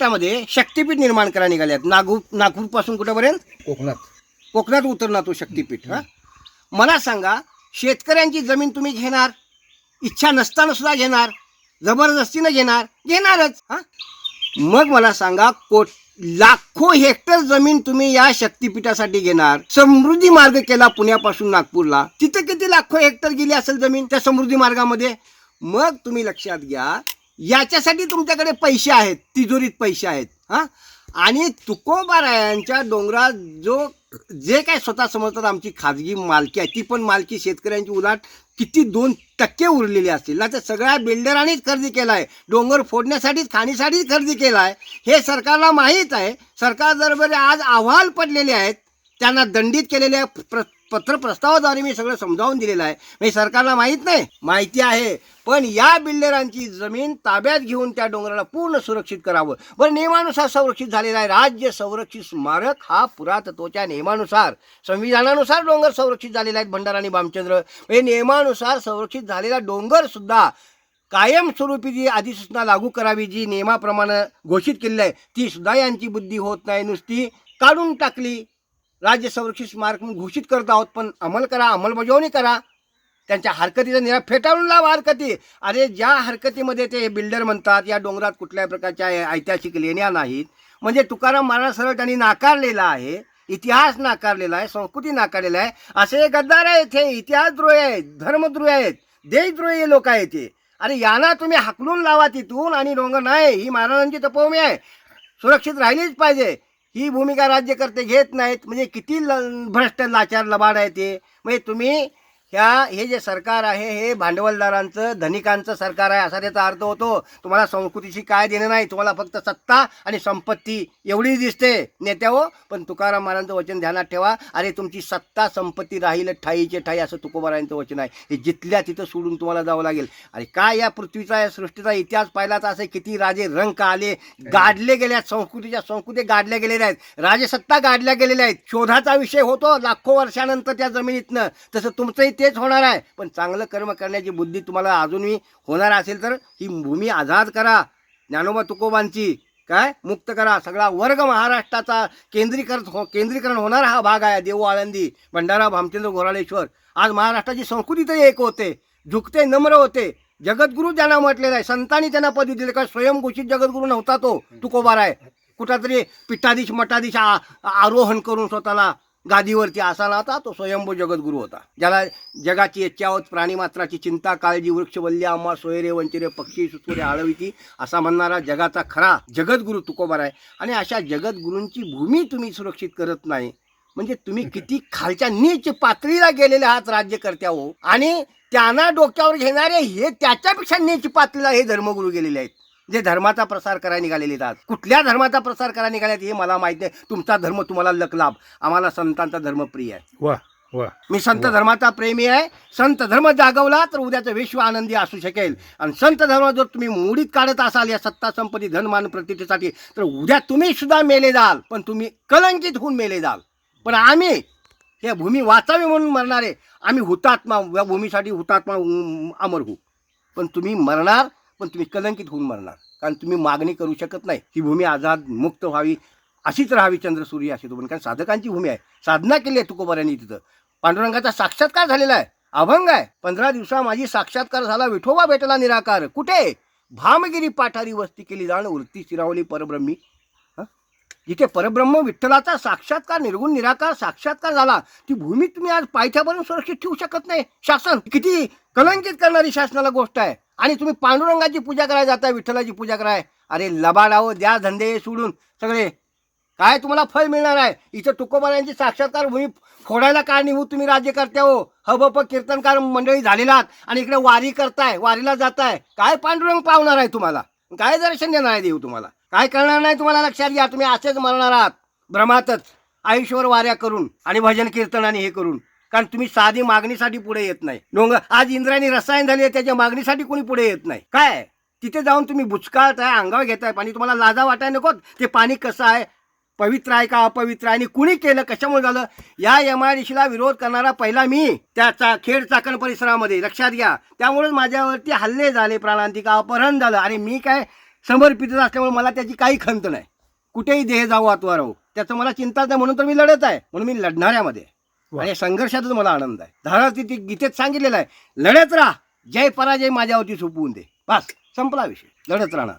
महाराष्ट्रामध्ये शक्तीपीठ निर्माण करायला निघाल्यात. नागपूर नागपूरपासून कुठेपर्यंत? कोकणात. कोकणात उतरणार तो शक्तीपीठ हा? मला सांगा शेतकऱ्यांची जमीन तुम्ही घेणार? इच्छा नसताना सुद्धा घेणार? जबरदस्तीनं घेणार? घेणारच हा? मग मला सांगा कोट लाखो हेक्टर जमीन तुम्ही या शक्तीपीठासाठी घेणार. समृद्धी मार्ग केला पुण्यापासून नागपूरला. तिथे किती लाखो हेक्टर गेली असेल जमीन त्या समृद्धी मार्गामध्ये? मग तुम्ही लक्षात घ्या याच्यासाठी तुमच्याकडे पैसे आहेत तिजोरीत पैसे आहेत हां? आणि तुकोबारायांच्या डोंगरात जो जे काय स्वतः समजतात आमची खाजगी मालकी आहे ती पण मालकी शेतकऱ्यांची उलाट किती दोन टक्के उरलेली असतील. ना तर सगळ्या बिल्डरांनीच खरेदी केला आहे डोंगर फोडण्यासाठीच खाणीसाठीच खरेदी केला आहे हे सरकारला माहीत आहे. सरकार दरबारी आज अहवाल पडलेले आहेत त्यांना दंडित केलेले आहे प्र पत्र प्रस्तावाद्वारे मी सगळं समजावून दिलेलं आहे. म्हणजे सरकारला माहीत नाही माहिती आहे. पण या बिल्डरांची जमीन ताब्यात घेऊन त्या डोंगराला पूर्ण सुरक्षित करावं. बरं नियमानुसार संरक्षित झालेला आहे. राज्य संरक्षित स्मारक हा पुरातत्वाच्या नियमानुसार संविधानानुसार डोंगर संरक्षित झालेला आहे भंडारा आणि भामचंद्र हे म्हणजे नियमानुसार संरक्षित झालेला डोंगर सुद्धा कायमस्वरूपी जी अधिसूचना लागू करावी जी नियमाप्रमाणे घोषित केलेली आहे ती सुद्धा यांची बुद्धी होत नाही. नुसती काढून टाकली. राज्य संरक्षित स्मारक म्हणून घोषित करत आहोत पण अंमल करा अंमलबजावणी करा. त्यांच्या हरकतीचा निरा फेटाळून लावा हरकती. अरे ज्या हरकतीमध्ये ते बिल्डर म्हणतात या डोंगरात कुठल्याही प्रकारच्या ऐतिहासिक लेण्या नाहीत. म्हणजे तुकाराम महाराज सरळ त्यांनी नाकारलेला आहे इतिहास नाकारलेला आहे संस्कृती नाकारलेला आहे. असे गद्दार आहेत हे इतिहासद्रोही आहेत धर्मद्रोही आहेत देशद्रोही लोक आहेत ते अरे यांना तुम्ही हाकलून लावा तिथून आणि डोंगर नाही ही महाराजांची तपोमी आहे. सुरक्षित राहिलीच पाहिजे. ही भूमिका राज्यकर्ते घेत नाहीत. म्हणजे किती ल भ्रष्ट लाचार लबाड आहे ते. म्हणजे तुम्ही ह्या हे जे सरकार आहे हे भांडवलदारांचं धनिकांचं सरकार आहे असा त्याचा अर्थ होतो. तुम्हाला संस्कृतीशी काय देणं नाही तुम्हाला फक्त सत्ता आणि संपत्ती एवढीच दिसते. नेत्याहो पण तुकाराम महाराजांचं वचन ध्यानात ठेवा. अरे तुमची सत्ता संपत्ती राहील ठाईचे ठाई असं तुकोबारायांचं वचन आहे. हे जिथल्या तिथं सोडून तुम्हाला जावं लागेल. अरे काय या पृथ्वीचा या सृष्टीचा इतिहास पाहिला तर असे? किती राजे रंक आले गाडले गेले आहेत. संस्कृतीच्या संस्कृती गाडल्या गेलेल्या आहेत. राजसत्ता गाडल्या गेलेल्या आहेत. शोधाचा विषय होतो. लाखो वर्षानंतर त्या जमिनीतनं. तसं तुमचंही तेच होणार आहे. पण चांगलं कर्म करण्याची बुद्धी तुम्हाला अजूनही होणार असेल तर ही भूमी आझाद करा. ज्ञानोबा तुकोबांची. काय? मुक्त करा. सगळा वर्ग महाराष्ट्राचा केंद्रीकरण हो केंद्रीकरण होणारा हा भाग आहे देऊ आळंदी भंडारा भामचंद्र घोराळेश्वर. आज महाराष्ट्राची संस्कृती तरी एक होते. झुकते नम्र होते. जगद्गुरू ज्यांना म्हटलेला आहे संतांनी त्यांना पदवी दिले का स्वयंघोषित जगद्गुरू नव्हता तो तुकोबार आहे कुठंतरी पिठाधीश मठाधीश आरोहण करून स्वतःला गादीवरती असा होता तो स्वयंभू जगद्गुरू होता. ज्याला जगाची यच्चावत प्राणीमात्राची चिंता काळजी वृक्षवल्ल्या आम्हा सोयरे वंचिरे पक्षी सुसुरे आळविती असा म्हणणारा जगाचा खरा जगद्गुरू तुकोबार आहे. आणि अशा जगद्गुरूंची भूमी तुम्ही सुरक्षित करत नाही. म्हणजे तुम्ही किती खालच्या नीच पातळीला गेलेले आहात राज्यकर्त्या हो. आणि त्यांना डोक्यावर घेणारे हे त्याच्यापेक्षा नीच पातळीला हे धर्मगुरू गेलेले आहेत. जे धर्माचा प्रसार करायला निघालेले आज. कुठल्या धर्माचा प्रसार करायला निघाल्यात हे मला माहिती नाही. तुमचा धर्म तुम्हाला लकलाभ आम्हाला संतांचा धर्म प्रिय आहे. वा वा. मी संत धर्माचा प्रेमी आहे. संत धर्म जागवला तर उद्याचं विश्व आनंदी असू शकेल. आणि संत धर्म जर तुम्ही मोडीत काढत असाल या सत्ता संपत्ती धनमान प्रतिष्ठेसाठी तर उद्या तुम्ही सुद्धा मेले जाल. पण तुम्ही कलंकित होऊन मेले जाल. पण आम्ही या भूमी वाचावी म्हणून मरणारे. आम्ही हुतात्मा या भूमीसाठी हुतात्मा अमर होऊ. पण तुम्ही मरणार पण तुम्ही कलंकित होऊन मरणार. कारण तुम्ही मागणी करू शकत नाही. ही भूमी आझाद मुक्त व्हावी अशीच राहावी चंद्रसूर्य अशी तो पण कारण साधकांची भूमी आहे. साधना केली आहे तुकोबाऱ्यांनी तिथं. पांडुरंगाचा साक्षात्कार झालेला आहे. अभंग आहे. पंधरा दिवसा माझी साक्षात्कार झाला विठोबा भेटला निराकार. कुठे? भामगिरी पाठारी वस्ती केली जाण वृत्ती शिरावली परब्रह्मी. जिथे परब्रह्म विठ्ठलाचा साक्षात्कार निर्गुण निराकार साक्षात्कार झाला ती भूमी तुम्ही आज पायथ्यापर्यंत सुरक्षित ठेवू शकत नाही. शासन किती कलंकित करणारी शासनाला गोष्ट आहे. आणि तुम्ही पांडुरंगाची पूजा करायला जाताय विठ्ठलाची पूजा कराय. अरे लबाडावं द्या धंदे सोडून सगळे. काय तुम्हाला फळ मिळणार आहे? इथं तुकोबारांची साक्षात्कार भूमी फोडायला कारणीभूत तुम्ही राज्यकर्त्या हो? हबप कीर्तनकार मंडळी झालेला आहात आणि इकडे वारी करताय वारीला जाताय. काय पांडुरंग पावणार आहे तुम्हाला? काय दर्शन देणार आहे देऊ तुम्हाला? काय करणार नाही तुम्हाला लक्षात घ्या तुम्ही असेच मरणार आहात. भ्रमातच. आयुष्यभर वाऱ्या करून आणि भजन कीर्तन आणि हे करून. कारण तुम्ही साधी मागणीसाठी पुढे येत नाही. डोंगर आज इंद्रायणी रसायन झाली आहे त्याच्या मागणीसाठी कोणी पुढे येत नाही. काय? तिथे जाऊन तुम्ही बुचकाळताय अंगावर घेताय पाणी तुम्हाला लाजा वाटायला नको ते पाणी कसं आहे? पवित्र आहे का अपवित्र आहे? आणि कुणी केलं? कशामुळे झालं? या एम आय विरोध करणारा पहिला मी. त्याचा खेड चाकण परिसरामध्ये लक्षात घ्या. त्यामुळेच माझ्यावरती हल्ले झाले प्राणांतिका अपहरण झालं. आणि मी काय समर्पित असल्यामुळे मला त्याची काही खंत नाही. कुठेही देह जाऊ आतवा राहू. त्याचं मला चिंताच नाही म्हणून तर मी लढत आहे. म्हणून मी लढणाऱ्यामध्ये. आणि या संघर्षातच मला आनंद आहे. धारावती ती गीतेत सांगितलेलं आहे लढत राहा. जय पराजय माझ्यावरती सोपवून दे. बस संपला विषय. लढत राहणार.